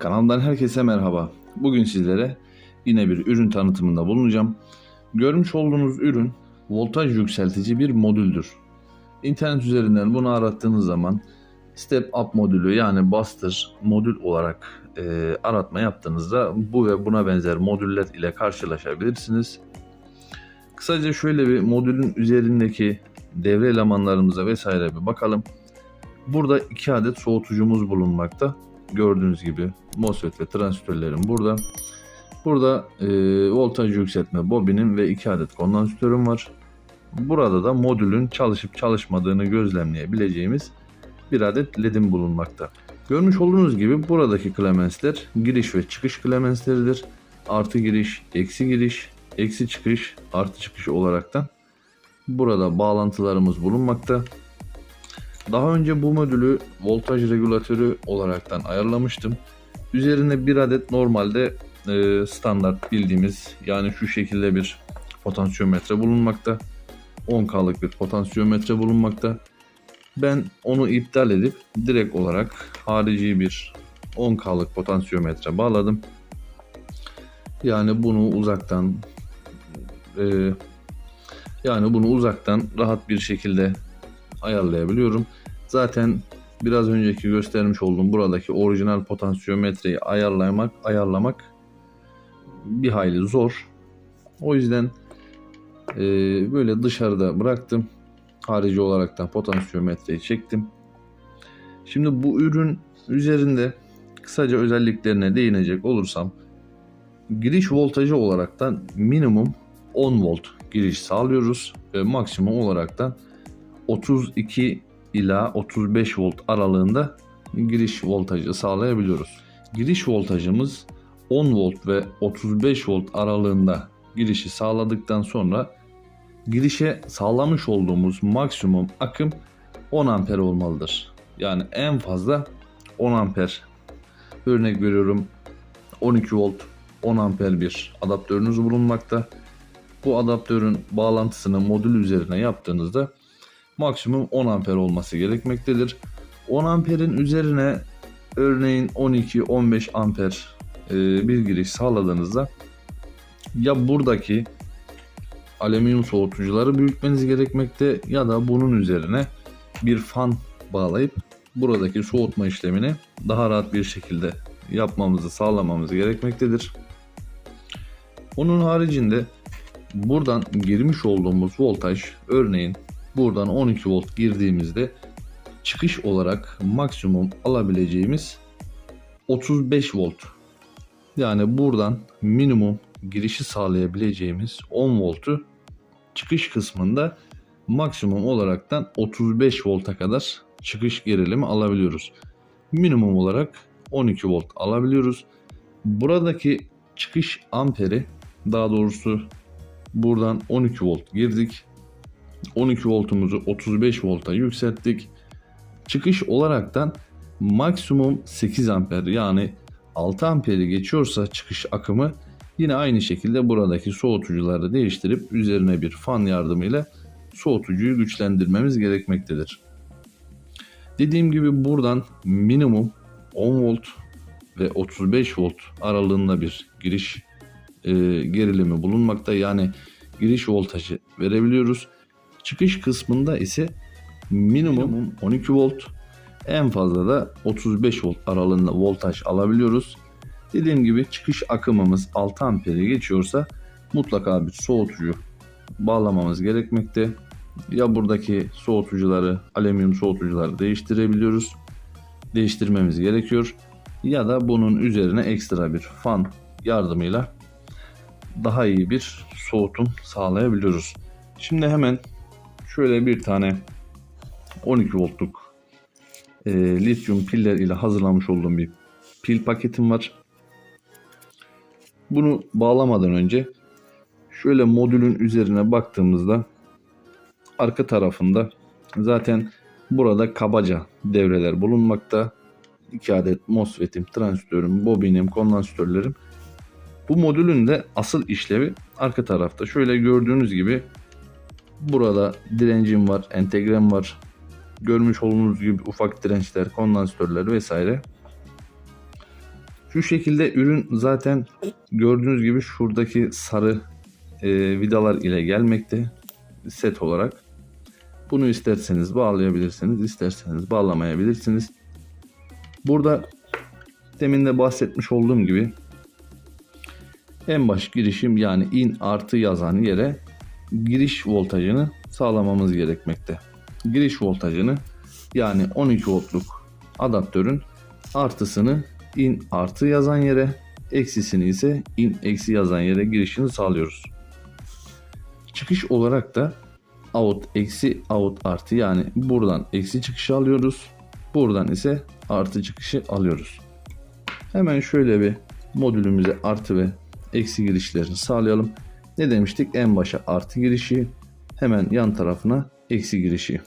Kanalımdan herkese merhaba. Bugün sizlere yine bir ürün tanıtımında bulunacağım. Görmüş olduğunuz ürün voltaj yükseltici bir modüldür. İnternet üzerinden bunu arattığınız zaman Step Up modülü yani Buster modül olarak e, aratma yaptığınızda bu ve buna benzer modüller ile karşılaşabilirsiniz. Kısaca şöyle bir modülün üzerindeki devre elemanlarımıza vesaire bir bakalım. Burada iki adet soğutucumuz bulunmakta. Gördüğünüz gibi MOSFET ve transistörlerim burada. Burada e, voltaj yükseltme bobinim ve iki adet kondansatörüm var. Burada da modülün çalışıp çalışmadığını gözlemleyebileceğimiz bir adet ledim bulunmakta. Görmüş olduğunuz gibi buradaki klemensler giriş ve çıkış klemensleridir. Artı giriş, eksi giriş, eksi çıkış, artı çıkış olaraktan burada bağlantılarımız bulunmakta. Daha önce bu modülü voltaj regülatörü olaraktan ayarlamıştım. Üzerine bir adet normalde e, standart bildiğimiz yani şu şekilde bir potansiyometre bulunmakta. 10K'lık bir potansiyometre bulunmakta. Ben onu iptal edip direkt olarak harici bir 10K'lık potansiyometre bağladım. Yani bunu uzaktan e, yani bunu uzaktan rahat bir şekilde ayarlayabiliyorum. Zaten biraz önceki göstermiş olduğum buradaki orijinal potansiyometreyi ayarlamak ayarlamak bir hayli zor. O yüzden e, böyle dışarıda bıraktım. Harici olarak da potansiyometreyi çektim. Şimdi bu ürün üzerinde kısaca özelliklerine değinecek olursam giriş voltajı olaraktan minimum 10 volt giriş sağlıyoruz ve maksimum olaraktan 32 ila 35 volt aralığında giriş voltajı sağlayabiliyoruz. Giriş voltajımız 10 volt ve 35 volt aralığında girişi sağladıktan sonra girişe sağlamış olduğumuz maksimum akım 10 amper olmalıdır. Yani en fazla 10 amper. Örnek veriyorum 12 volt 10 amper bir adaptörünüz bulunmakta. Bu adaptörün bağlantısını modül üzerine yaptığınızda maksimum 10 amper olması gerekmektedir. 10 amperin üzerine örneğin 12-15 amper e, bir giriş sağladığınızda ya buradaki alüminyum soğutucuları büyütmeniz gerekmekte ya da bunun üzerine bir fan bağlayıp buradaki soğutma işlemini daha rahat bir şekilde yapmamızı sağlamamız gerekmektedir. Onun haricinde buradan girmiş olduğumuz voltaj örneğin buradan 12 volt girdiğimizde çıkış olarak maksimum alabileceğimiz 35 volt. Yani buradan minimum girişi sağlayabileceğimiz 10 voltu çıkış kısmında maksimum olaraktan 35 volta kadar çıkış gerilimi alabiliyoruz. Minimum olarak 12 volt alabiliyoruz. Buradaki çıkış amperi daha doğrusu buradan 12 volt girdik. 12 voltumuzu 35 volta yükselttik. Çıkış olaraktan maksimum 8 amper yani 6 amperi geçiyorsa çıkış akımı yine aynı şekilde buradaki soğutucuları değiştirip üzerine bir fan yardımıyla soğutucuyu güçlendirmemiz gerekmektedir. Dediğim gibi buradan minimum 10 volt ve 35 volt aralığında bir giriş e, gerilimi bulunmakta. Yani giriş voltajı verebiliyoruz. Çıkış kısmında ise minimum 12 volt en fazla da 35 volt aralığında voltaj alabiliyoruz. Dediğim gibi çıkış akımımız 6 amperi geçiyorsa mutlaka bir soğutucu bağlamamız gerekmekte. Ya buradaki soğutucuları, alüminyum soğutucuları değiştirebiliyoruz. Değiştirmemiz gerekiyor. Ya da bunun üzerine ekstra bir fan yardımıyla daha iyi bir soğutum sağlayabiliyoruz. Şimdi hemen şöyle bir tane 12 voltluk e, lityum piller ile hazırlamış olduğum bir pil paketim var. Bunu bağlamadan önce şöyle modülün üzerine baktığımızda arka tarafında zaten burada kabaca devreler bulunmakta. 2 adet MOSFET'im, transistörüm, bobinim, kondansatörlerim. Bu modülün de asıl işlevi arka tarafta. Şöyle gördüğünüz gibi burada direncim var, entegrem var. Görmüş olduğunuz gibi ufak dirençler, kondansatörler vesaire. Şu şekilde ürün zaten gördüğünüz gibi şuradaki sarı e, vidalar ile gelmekte set olarak. Bunu isterseniz bağlayabilirsiniz, isterseniz bağlamayabilirsiniz. Burada demin de bahsetmiş olduğum gibi en baş girişim yani in artı yazan yere giriş voltajını sağlamamız gerekmekte. Giriş voltajını yani 12 voltluk adaptörün artısını in artı yazan yere, eksisini ise in eksi yazan yere girişini sağlıyoruz. Çıkış olarak da out eksi out artı yani buradan eksi çıkışı alıyoruz. Buradan ise artı çıkışı alıyoruz. Hemen şöyle bir modülümüze artı ve eksi girişlerini sağlayalım. Ne demiştik? En başa artı girişi, hemen yan tarafına eksi girişi.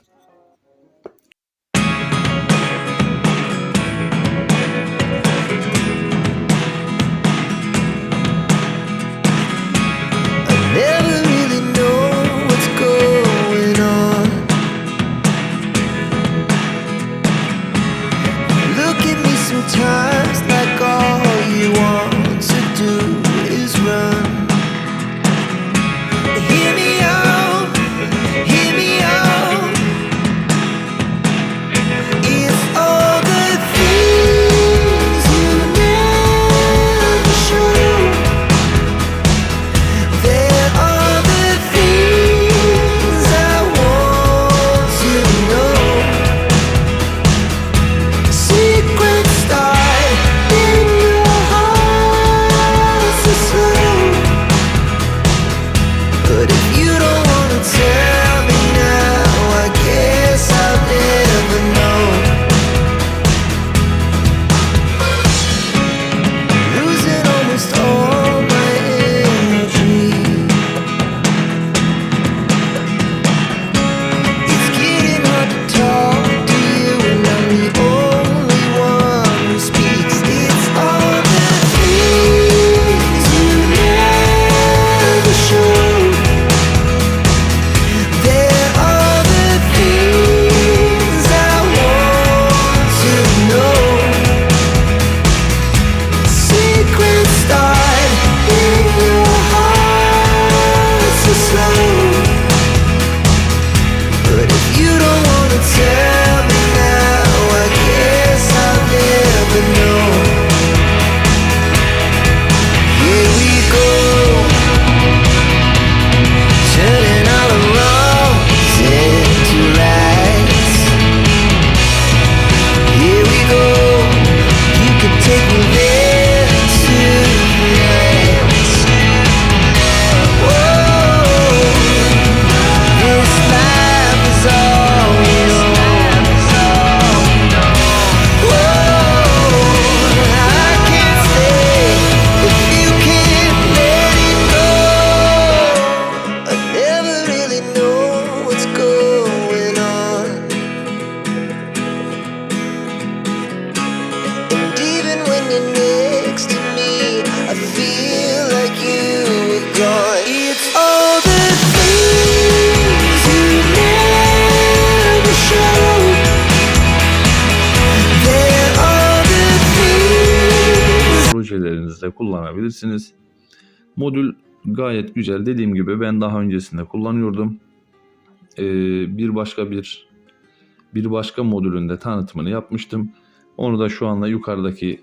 Projelerinizde kullanabilirsiniz. Modül gayet güzel. Dediğim gibi ben daha öncesinde kullanıyordum. Ee, bir başka bir bir başka modülünde tanıtımını yapmıştım. Onu da şu anda yukarıdaki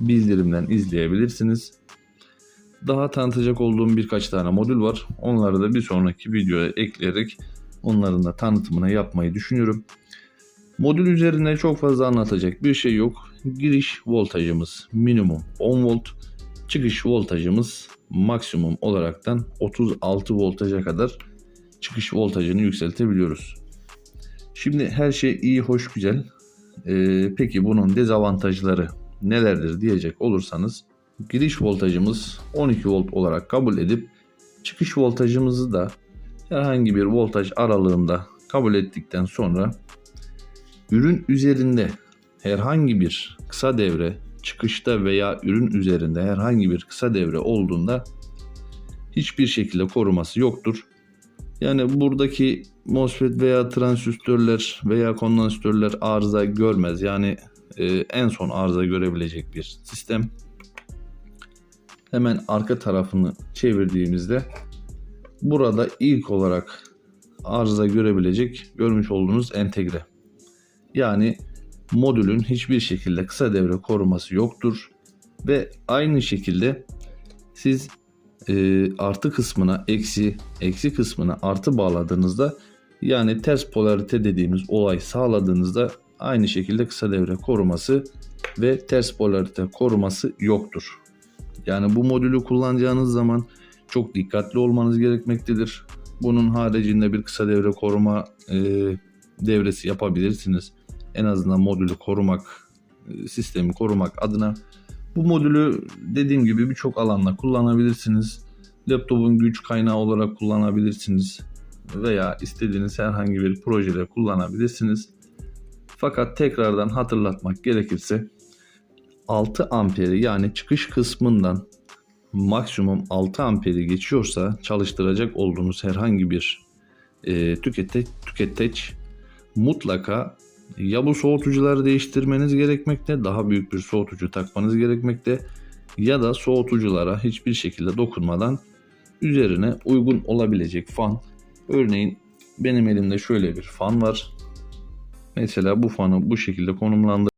bildirimden izleyebilirsiniz. Daha tanıtacak olduğum birkaç tane modül var. Onları da bir sonraki videoya ekleyerek onların da tanıtımını yapmayı düşünüyorum. Modül üzerinde çok fazla anlatacak bir şey yok. Giriş voltajımız minimum 10 volt. Çıkış voltajımız maksimum olaraktan 36 voltaja kadar çıkış voltajını yükseltebiliyoruz. Şimdi her şey iyi, hoş, güzel. Ee, peki bunun dezavantajları nelerdir diyecek olursanız giriş voltajımız 12 volt olarak kabul edip çıkış voltajımızı da herhangi bir voltaj aralığında kabul ettikten sonra ürün üzerinde herhangi bir kısa devre çıkışta veya ürün üzerinde herhangi bir kısa devre olduğunda hiçbir şekilde koruması yoktur. Yani buradaki MOSFET veya transistörler veya kondansatörler arıza görmez. Yani e, en son arıza görebilecek bir sistem. hemen arka tarafını çevirdiğimizde burada ilk olarak arıza görebilecek görmüş olduğunuz entegre. Yani modülün hiçbir şekilde kısa devre koruması yoktur ve aynı şekilde siz e, artı kısmına eksi, eksi kısmına artı bağladığınızda yani ters polarite dediğimiz olay sağladığınızda aynı şekilde kısa devre koruması ve ters polarite koruması yoktur. Yani bu modülü kullanacağınız zaman çok dikkatli olmanız gerekmektedir. Bunun haricinde bir kısa devre koruma e, devresi yapabilirsiniz. En azından modülü korumak, e, sistemi korumak adına. Bu modülü dediğim gibi birçok alanda kullanabilirsiniz. Laptopun güç kaynağı olarak kullanabilirsiniz veya istediğiniz herhangi bir projede kullanabilirsiniz. Fakat tekrardan hatırlatmak gerekirse 6 amperi yani çıkış kısmından maksimum 6 amperi geçiyorsa çalıştıracak olduğunuz herhangi bir e, tükete, tüketeç mutlaka ya bu soğutucuları değiştirmeniz gerekmekte, daha büyük bir soğutucu takmanız gerekmekte ya da soğutuculara hiçbir şekilde dokunmadan üzerine uygun olabilecek fan. Örneğin benim elimde şöyle bir fan var. Mesela bu fanı bu şekilde konumlandırdım.